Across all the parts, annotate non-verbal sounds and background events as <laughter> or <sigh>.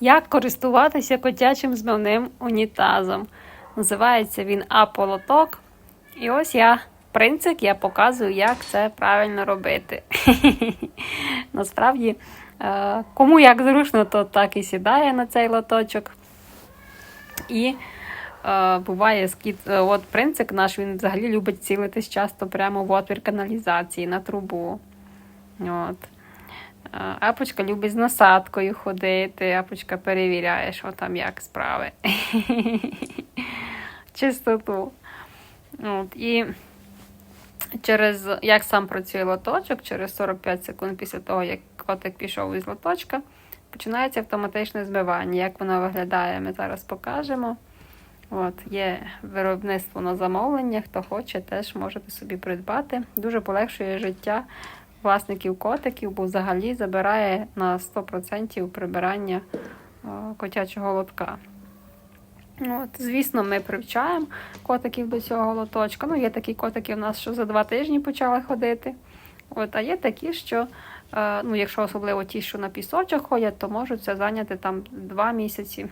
Як користуватися котячим змивним унітазом? Називається він Аполоток. І ось я, принцип, я показую, як це правильно робити. <laughs> Насправді, е, кому як зручно, то так і сідає на цей лоточок. І е, буває скіт, е, от принцип наш, він взагалі любить цілитись часто прямо в отвір каналізації на трубу. От. Апочка любить з насадкою ходити, апочка перевіряє, що там як справи. <laughs> Чистоту. От, і через як сам працює лоточок, через 45 секунд після того, як котик пішов із лоточка, починається автоматичне збивання. Як воно виглядає, ми зараз покажемо. От, є виробництво на замовлення, хто хоче, теж можете собі придбати. Дуже полегшує життя власників котиків, бо взагалі забирає на 100% прибирання е, котячого лотка. От, звісно, ми привчаємо котиків до цього лоточка. Ну, є такі котики в нас, що за два тижні почали ходити. От, а є такі, що, е, ну, якщо особливо ті, що на пісочок ходять, то можуть це зайняти там два місяці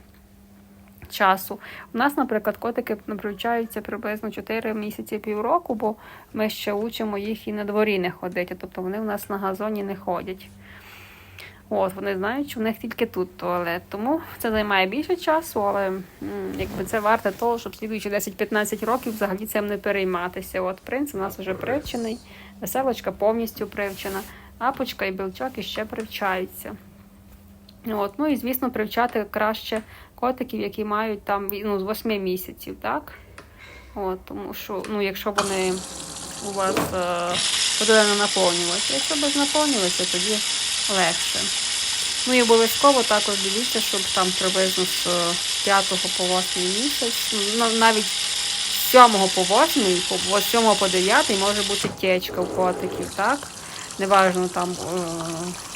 часу. У нас, наприклад, котики привчаються приблизно 4 місяці півроку, бо ми ще учимо їх і на дворі не ходити, тобто вони в нас на газоні не ходять. От, вони знають, що в них тільки тут туалет. Тому це займає більше часу, але якби це варте того, щоб слідуючі 10-15 років взагалі цим не перейматися. От принц у нас вже привчений, веселочка повністю привчена, апочка і білчок іще привчаються. От, ну і звісно, привчати краще котиків, які мають там ну, з 8 місяців, так? От, тому що, ну, якщо вони у вас е, ходили на наповнювачі, якщо без наповнювача, тоді легше. Ну і обов'язково також дивіться, щоб там приблизно з 5 по 8 місяць, ну, навіть з 7 по 8, по 7 по 9 може бути течка у котиків, так? Неважно там е,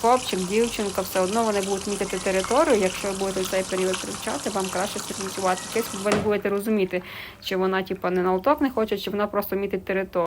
хлопчик, дівчинка, все одно вони будуть мітити територію. Якщо ви будете в цей період привчати, вам краще киску, бо ви не будете розуміти, чи вона типу, не на лоток не хоче, чи вона просто мітить територію.